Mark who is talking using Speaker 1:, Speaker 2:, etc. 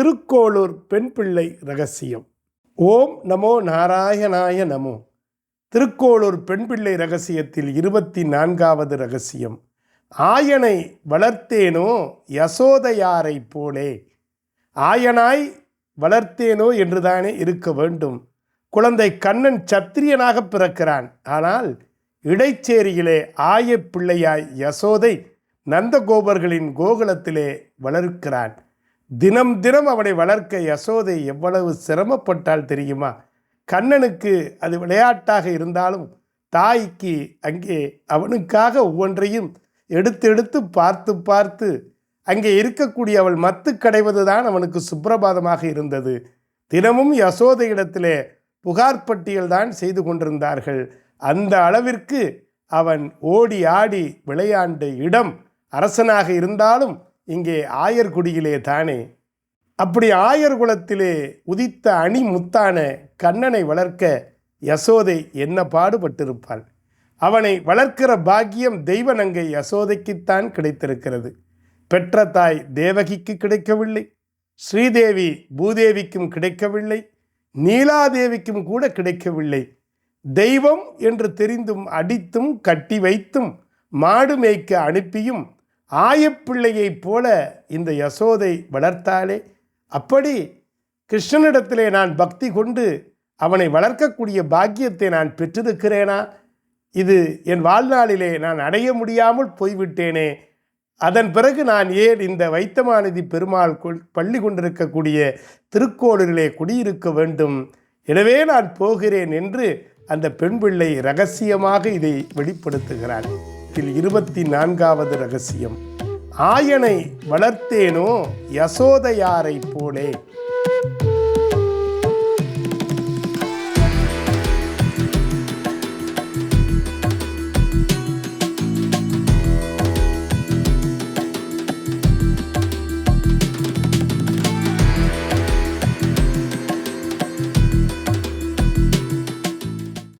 Speaker 1: திருக்கோளூர் பெண் பிள்ளை ரகசியம். ஓம் நமோ நாராயணாய நமோ. திருக்கோளூர் பெண் பிள்ளை ரகசியத்தில் இருபத்தி நான்காவது ரகசியம். ஆயனை வளர்த்தேனோ யசோதையாரைப் போலே. ஆயனாய் வளர்த்தேனோ என்றுதானே இருக்க வேண்டும். குழந்தை கண்ணன் சத்திரியனாக பிறக்கிறான். ஆனால் இடைச்சேரியிலே ஆய பிள்ளையாய் யசோதை நந்தகோபர்களின் கோகுலத்திலே வளர்க்கிறான். தினம் தினம் அவனை வளர்க்க யசோதை எவ்வளவு சிரமப்பட்டால் தெரியுமா? கண்ணனுக்கு அது விளையாட்டாக இருந்தாலும் தாய்க்கு அங்கே அவனுக்காக ஒவ்வொன்றையும் எடுத்து எடுத்து பார்த்து பார்த்து அங்கே இருக்கக்கூடிய அவள் மத்து கடைவதுதான் அவனுக்கு சுப்பிரபாதமாக இருந்தது. தினமும் யசோதையிடத்திலே புகார் பட்டியல் தான் செய்து கொண்டிருந்தார்கள். அந்த அளவிற்கு அவன் ஓடி ஆடி விளையாண்ட இடம் அரசனாக இருந்தாலும் இங்கே ஆயர்குடியிலே தானே? அப்படி ஆயர் குலத்திலே உதித்த அணி முத்தான கண்ணனை வளர்க்க யசோதை என்ன பாடுபட்டிருப்பாள்? அவனை வளர்க்கிற பாக்கியம் தெய்வநங்கை யசோதைக்குத்தான் கிடைத்திருக்கிறது. பெற்ற தாய் தேவகிக்கு கிடைக்கவில்லை. ஸ்ரீதேவி பூதேவிக்கும் கிடைக்கவில்லை. நீலாதேவிக்கும் கூட கிடைக்கவில்லை. தெய்வம் என்று தெரிந்தும் அடித்தும் கட்டி வைத்தும் மாடு மேய்க்க அனுப்பியும் ஆயப்பிள்ளையைப் போல இந்த யசோதை வளர்த்தாளே. அப்படி கிருஷ்ணனிடத்திலே நான் பக்தி கொண்டு அவனை வளர்க்கக்கூடிய பாக்கியத்தை நான் பெற்றிருக்கிறேனா? இது என் வாழ்நாளிலே நான் அடைய முடியாமல் போய்விட்டேனே. அதன் பிறகு நான் ஏன் இந்த வைத்தமாநிதி பெருமாள் கொள்- பள்ளி கொண்டிருக்கக்கூடிய திருக்கோளிலே குடியிருக்க வேண்டும்? எனவே நான் போகிறேன் என்று அந்த பெண் பிள்ளை ரகசியமாக இதை வெளிப்படுத்துகிறாள். இதில் இருபத்தி நான்காவது ரகசியம். ஆயனை வளர்த்தேனோ யசோதையாரைப் போலே.